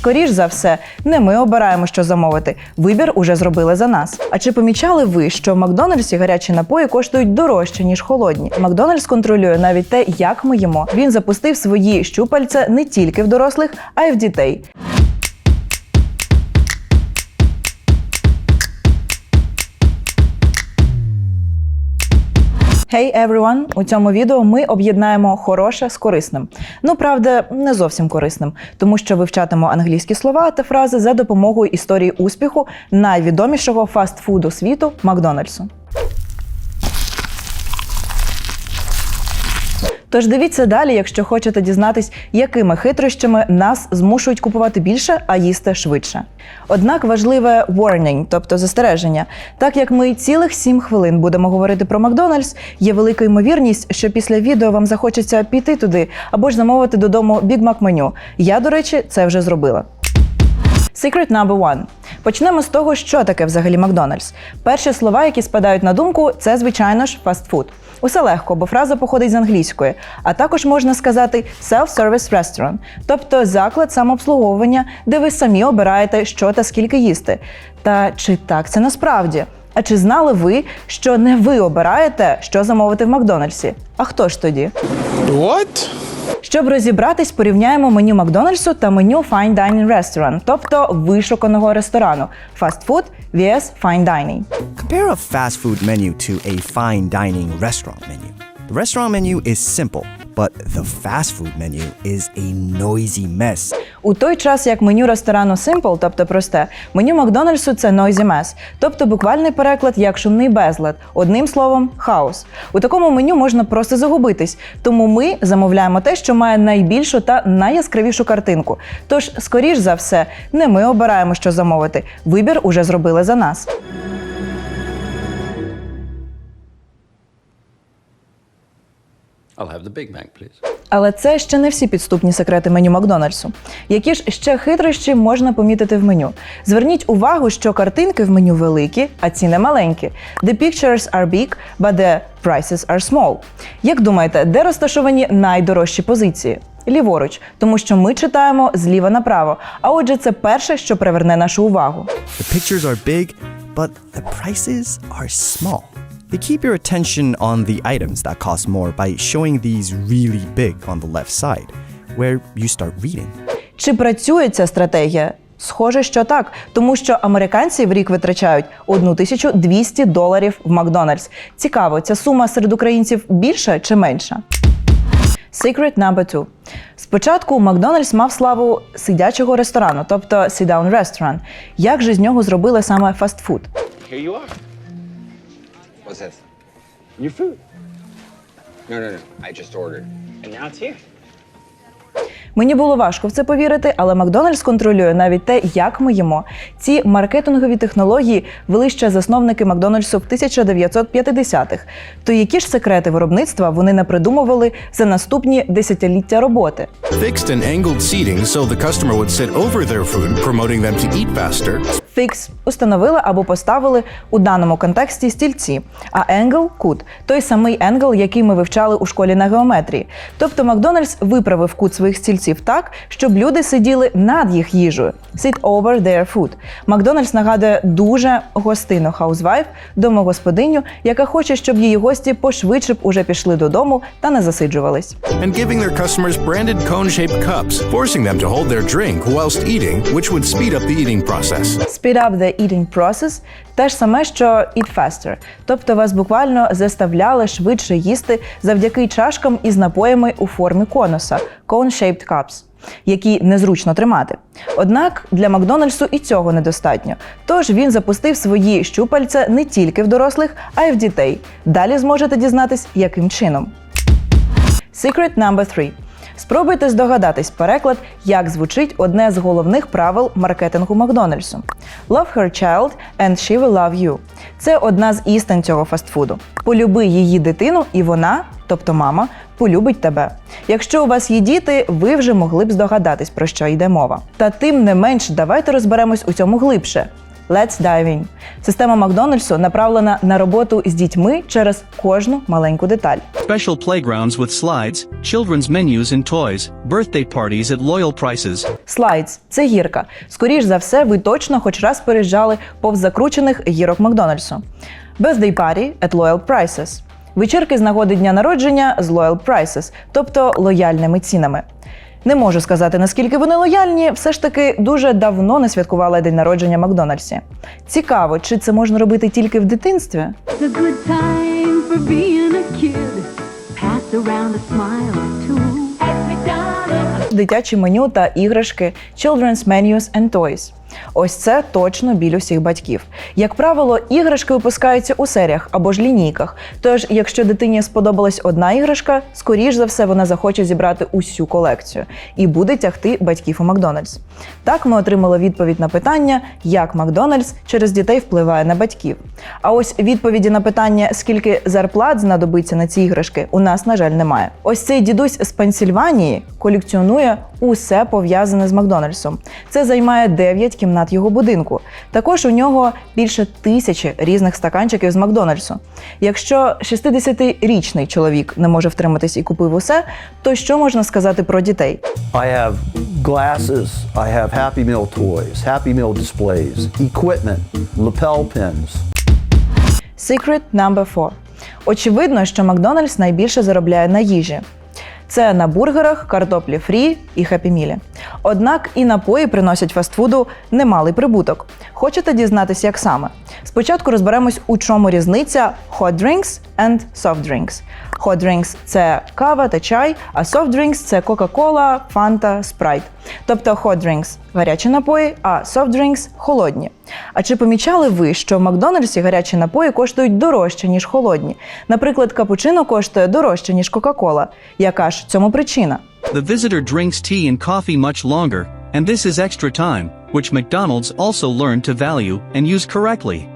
скоріш за все, не ми обираємо, що замовити. Вибір уже зробили за нас. А чи помічали ви, що в Макдональдсі гарячі напої коштують дорожче ніж холодні? Макдональдс контролює навіть те, як ми їмо. Він запустив свої щупальця не тільки в дорослих, а й в дітей. Hey everyone! У цьому відео ми об'єднаємо хороше з корисним. Ну, правда, не зовсім корисним, тому що вивчатимо англійські слова та фрази за допомогою історії успіху найвідомішого фастфуду світу Макдональдсу. Тож дивіться далі, якщо хочете дізнатись, якими хитрощами нас змушують купувати більше, а їсти швидше. Однак важливе warning, тобто застереження. Так як ми цілих 7 хвилин будемо говорити про Макдональдс, є велика ймовірність, що після відео вам захочеться піти туди або ж замовити додому Mac меню. Я, до речі, це вже зробила. Secret number one. Почнемо з того, що таке взагалі Макдональдс. Перші слова, які спадають на думку, це, звичайно ж, фастфуд. Усе легко, бо фраза походить з англійської, а також можна сказати self-service restaurant, тобто заклад самообслуговування, де ви самі обираєте, що та скільки їсти. Та чи так це насправді? А чи знали ви, що не ви обираєте, що замовити в Макдональдсі? А хто ж тоді? What? Щоб розібратись, порівняємо меню Макдональдсу та меню Fine Dining Restaurant, тобто вишуканого ресторану. Фастфуд vs Fine Dining. Compare a fast food menu to a fine dining restaurant menu. The restaurant menu is simple, but the fast food menu is a noisy mess. У той час, як меню ресторану Simple, тобто просте, меню Макдональдсу це noisy mess, тобто буквальний переклад як шумний безлад, одним словом, хаос. У такому меню можна просто загубитись, тому ми замовляємо те, що має найбільшу та найяскравішу картинку. Тож, скоріш за все, не ми обираємо, що замовити. Вибір уже зробили за нас. I'll have the Big Mac, please. Але це ще не всі підступні секрети меню Макдональдсу. Які ж ще хитрощі можна помітити в меню? Зверніть увагу, що картинки в меню великі, а ціни маленькі. The pictures are big, but the prices are small. Як думаєте, де розташовані найдорожчі позиції? Ліворуч, тому що ми читаємо зліва направо. А отже, це перше, що приверне нашу увагу. The pictures are big, but the prices are small. They keep your attention on the items that cost more by showing these really big on the left side, where you start reading. Чи працює ця стратегія? Схоже, що так, тому що американці в рік витрачають 1200 доларів в Макдональдс. Цікаво, ця сума серед українців більша чи менша? Secret number two. Спочатку Макдональдс мав славу сидячого ресторану, тобто sit-down restaurant. Як же з нього зробили саме фастфуд? Here you are. What's this? Your food. No, no, no. I just ordered. And now it's here. Мені було важко в це повірити, але Макдональдс контролює навіть те, як ми їмо. Ці маркетингові технології вели ще засновники Макдональдсу в 1950-х. То які ж секрети виробництва вони не придумували за наступні десятиліття роботи? Fixed and angled seating so the customer would sit over their food, promoting them to eat faster. Фікс установили або поставили у даному контексті стільці, а енгл кут той самий енгл, який ми вивчали у школі на геометрії. Тобто Макдональдс виправив кут своїх стільців так, щоб люди сиділи над їх їжею. Sit over their food. Макдональдс нагадує дуже гостинну хаузвайф, домогосподиню, яка хоче, щоб її гості пошвидше б уже пішли додому та не засиджувались. And giving their customers branded cone shaped cups, forcing them to hold their drink whilst eating, which would speed up the eating process. Speed up the eating process – те ж саме, що eat faster. Тобто вас буквально заставляли швидше їсти завдяки чашкам із напоями у формі конуса – cone-shaped cups, які незручно тримати. Однак для Макдональдсу і цього недостатньо. Тож він запустив свої щупальця не тільки в дорослих, а й в дітей. Далі зможете дізнатись, яким чином. Secret number 3. Спробуйте здогадатись переклад, як звучить одне з головних правил маркетингу Макдональдсу. Love her child and she will love you. Це одна з істин цього фастфуду. Полюби її дитину, і вона, тобто мама, полюбить тебе. Якщо у вас є діти, ви вже могли б здогадатись, про що йде мова. Та тим не менш, давайте розберемось у цьому глибше. Let's dive in. Система Макдональдсу направлена на роботу з дітьми через кожну маленьку деталь. Special playgrounds with slides, children's menus and toys, birthday parties at loyal prices. Слайдс це гірка. Скоріш за все, ви точно хоч раз переїжджали повз закручених гірок Макдональдсу. Birthday party at loyal prices. Вечірки з нагоди дня народження з loyal prices, тобто лояльними цінами. Не можу сказати, наскільки вони лояльні, все ж таки дуже давно не святкувала день народження Макдональдсі. Цікаво, чи це можна робити тільки в дитинстві? Дитячі меню та іграшки, children's menus and toys. Ось це точно біль усіх батьків. Як правило, іграшки випускаються у серіях або ж лінійках. Тож, якщо дитині сподобалась одна іграшка, скоріш за все вона захоче зібрати усю колекцію і буде тягти батьків у Макдональдс. Так ми отримали відповідь на питання, як Макдональдс через дітей впливає на батьків. А ось відповіді на питання, скільки зарплат знадобиться на ці іграшки, у нас, на жаль, немає. Ось цей дідусь з Пенсільванії колекціонує усе пов'язане з Макдональдсом. Це займає 9 кімнат його будинку. Також у нього більше тисячі різних стаканчиків з Макдональдсу. Якщо 60-річний чоловік не може втриматись і купив усе, то що можна сказати про дітей? I have glasses. I have Happy Meal toys, Happy Meal displays, equipment, lapel pins. Secret number 4. Очевидно, що Макдональдс найбільше заробляє на їжі. Це на бургерах, картоплі фрі і хеппі-мілі. Однак і напої приносять фастфуду немалий прибуток. Хочете дізнатися, як саме? Спочатку розберемось, у чому різниця hot drinks and soft drinks. Hot drinks – це кава та чай, а soft drinks – це Coca-Cola, Fanta, Sprite. Тобто hot drinks – гарячі напої, а soft drinks – холодні. А чи помічали ви, що в Макдональдсі гарячі напої коштують дорожче, ніж холодні? Наприклад, капучино коштує дорожче, ніж Кока-Кола. Яка ж цьому причина? The visitor drinks tea and coffee much longer, and this is extra time, which McDonald's also learned to value and use correctly.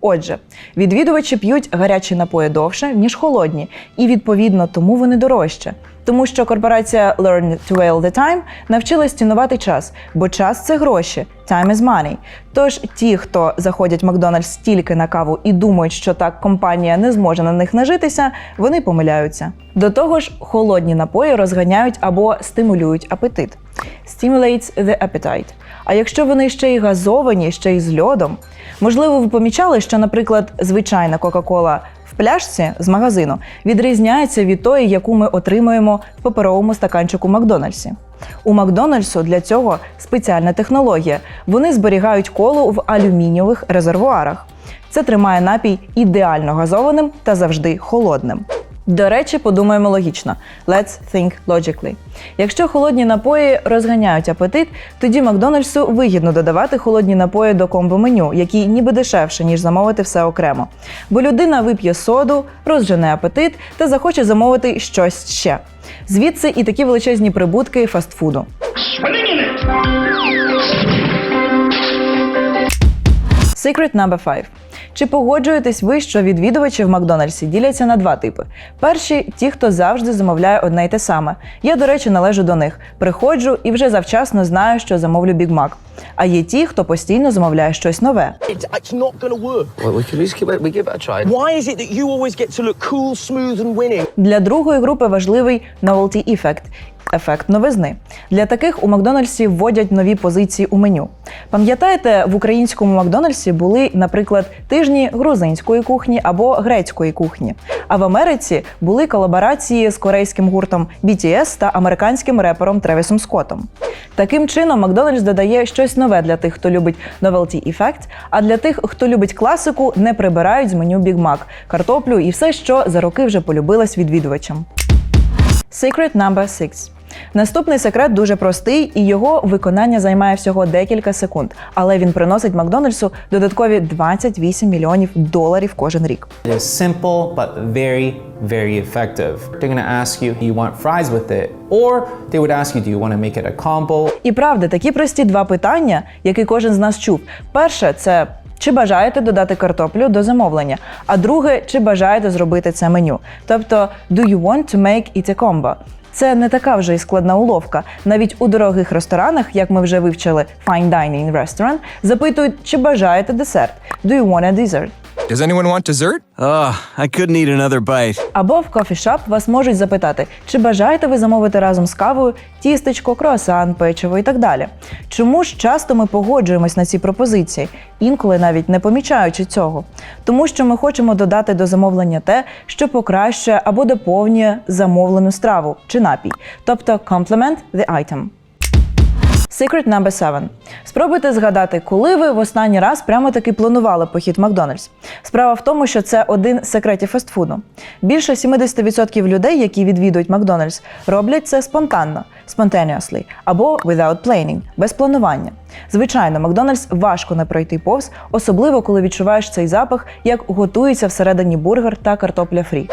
Отже, відвідувачі п'ють гарячі напої довше, ніж холодні, і відповідно тому вони дорожче. Тому що корпорація Learn to Whale the Time навчилась цінувати час, бо час це гроші, time is money. Тож ті, хто заходять в Макдональдс тільки на каву і думають, що так компанія не зможе на них нажитися, вони помиляються. До того ж, холодні напої розганяють або стимулюють апетит. Stimulates the appetite. А якщо вони ще й газовані, ще й з льодом, можливо, ви помічали, що, наприклад, звичайна Кока-Кола в пляшці з магазину відрізняється від тої, яку ми отримуємо в паперовому стаканчику Макдональдсі. У Макдональдсу для цього спеціальна технологія. Вони зберігають колу в алюмінієвих резервуарах. Це тримає напій ідеально газованим та завжди холодним. До речі, подумаємо логічно. Let's think logically. Якщо холодні напої розганяють апетит, тоді Макдональдсу вигідно додавати холодні напої до комбо-меню, які ніби дешевше, ніж замовити все окремо. Бо людина вип'є соду, розжене апетит та захоче замовити щось ще. Звідси і такі величезні прибутки фастфуду. Secret number 5. Чи погоджуєтесь ви, що відвідувачі в Макдональдсі діляться на два типи? Перші ті, хто завжди замовляє одне й те саме. Я, до речі, належу до них. Приходжу і вже завчасно знаю, що замовлю Біг Мак. А є ті, хто постійно замовляє щось нове. Для другої групи важливий novelty effect – ефект новизни. Для таких у Макдональдсі вводять нові позиції у меню. Пам'ятаєте, в українському Макдональдсі були, наприклад, тижні грузинської кухні або грецької кухні. А в Америці були колаборації з корейським гуртом BTS та американським репером Тревісом Скоттом. Таким чином, Макдональдс додає щось нове для тих, хто любить novelty effect, а для тих, хто любить класику, не прибирають з меню Big Mac, картоплю і все, що за роки вже полюбилось відвідувачам. Secret number 6. Наступний секрет дуже простий, і його виконання займає всього декілька секунд, але він приносить Макдональдсу додаткові 28 мільйонів доларів кожен рік. Simple but very, very effective. They're gonna ask you, you want fries with it? Or they would ask you, do you want to make it a combo? І правда, такі прості два питання, які кожен з нас чув. Перше це. Чи бажаєте додати картоплю до замовлення? А друге, чи бажаєте зробити це меню? Тобто, do you want to make it a combo? Це не така вже й складна уловка. Навіть у дорогих ресторанах, як ми вже вивчили Fine Dining Restaurant, запитують, чи бажаєте десерт. Do you want a dessert? Does anyone want dessert? Oh, I couldn't eat another bite. Або в кофішап вас можуть запитати, чи бажаєте ви замовити разом з кавою тістечко, круасан, печиво і так далі. Чому ж часто ми погоджуємось на ці пропозиції, інколи навіть не помічаючи цього? Тому що ми хочемо додати до замовлення те, що покращує або доповнює замовлену страву чи напій, тобто complement the item. Secret number 7. Спробуйте згадати, коли ви в останній раз прямо таки планували похід Макдональдс. Справа в тому, що це один з секретів фастфуду. Більше 70% людей, які відвідують Макдональдс, роблять це спонтанно, spontaneously, або without planning, без планування. Звичайно, Макдональдс важко не пройти повз, особливо коли відчуваєш цей запах, як готується всередині бургер та картопля фрі.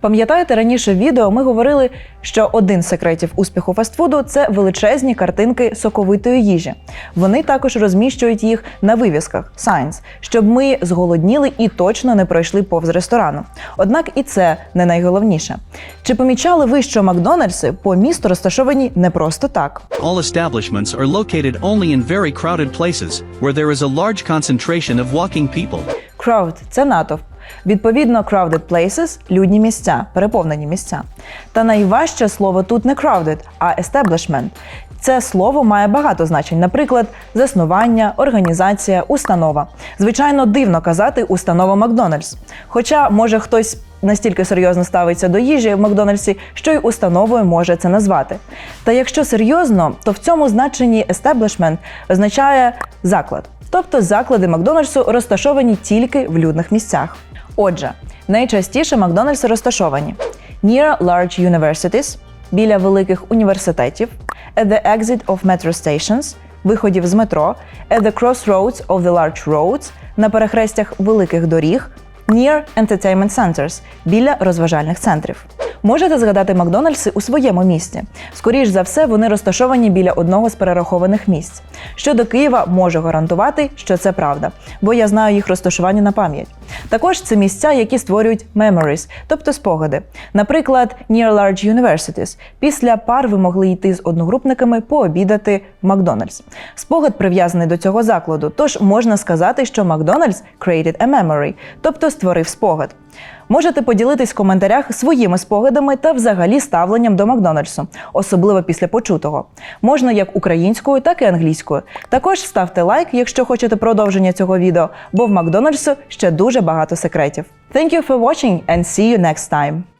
Пам'ятаєте, раніше в відео ми говорили, що один з секретів успіху фастфуду це величезні картинки соковитої їжі. Вони також розміщують їх на вивісках signs, щоб ми зголодніли і точно не пройшли повз ресторану. Однак і це не найголовніше. Чи помічали ви, що Макдональдси по місту розташовані не просто так? All establishments are located only in very crowded places, where there is a large concentration of walking people. Crowd – це натовп. Відповідно, crowded places – людні місця, переповнені місця. Та найважче слово тут не crowded, а establishment. Це слово має багато значень, наприклад, заснування, організація, установа. Звичайно, дивно казати установа Макдональдс. Хоча, може, хтось настільки серйозно ставиться до їжі в Макдональдсі, що й установою може це назвати. Та якщо серйозно, то в цьому значенні establishment означає заклад. Тобто заклади Макдональдсу розташовані тільки в людних місцях. Отже, найчастіше Макдональдси розташовані near large universities – біля великих університетів, at the exit of metro stations – виходів з метро, at the crossroads of the large roads – на перехрестях великих доріг, near entertainment centers – біля розважальних центрів. Можете згадати Макдональдси у своєму місті. Скоріш за все, вони розташовані біля одного з перерахованих місць. Щодо Києва, можу гарантувати, що це правда, бо я знаю їх розташування на пам'ять. Також це місця, які створюють memories, тобто спогади. Наприклад, near large universities. Після пар ви могли йти з одногрупниками пообідати в Макдональдс. Спогад прив'язаний до цього закладу, тож можна сказати, що Макдональдс created a memory, тобто створив спогад. Можете поділитись в коментарях своїми спогадами та взагалі ставленням до Макдональдсу, особливо після почутого. Можна як українською, так і англійською. Також ставте лайк, якщо хочете продовження цього відео, бо в Макдональдсу ще дуже багато секретів. Thank you for watching and see you next time!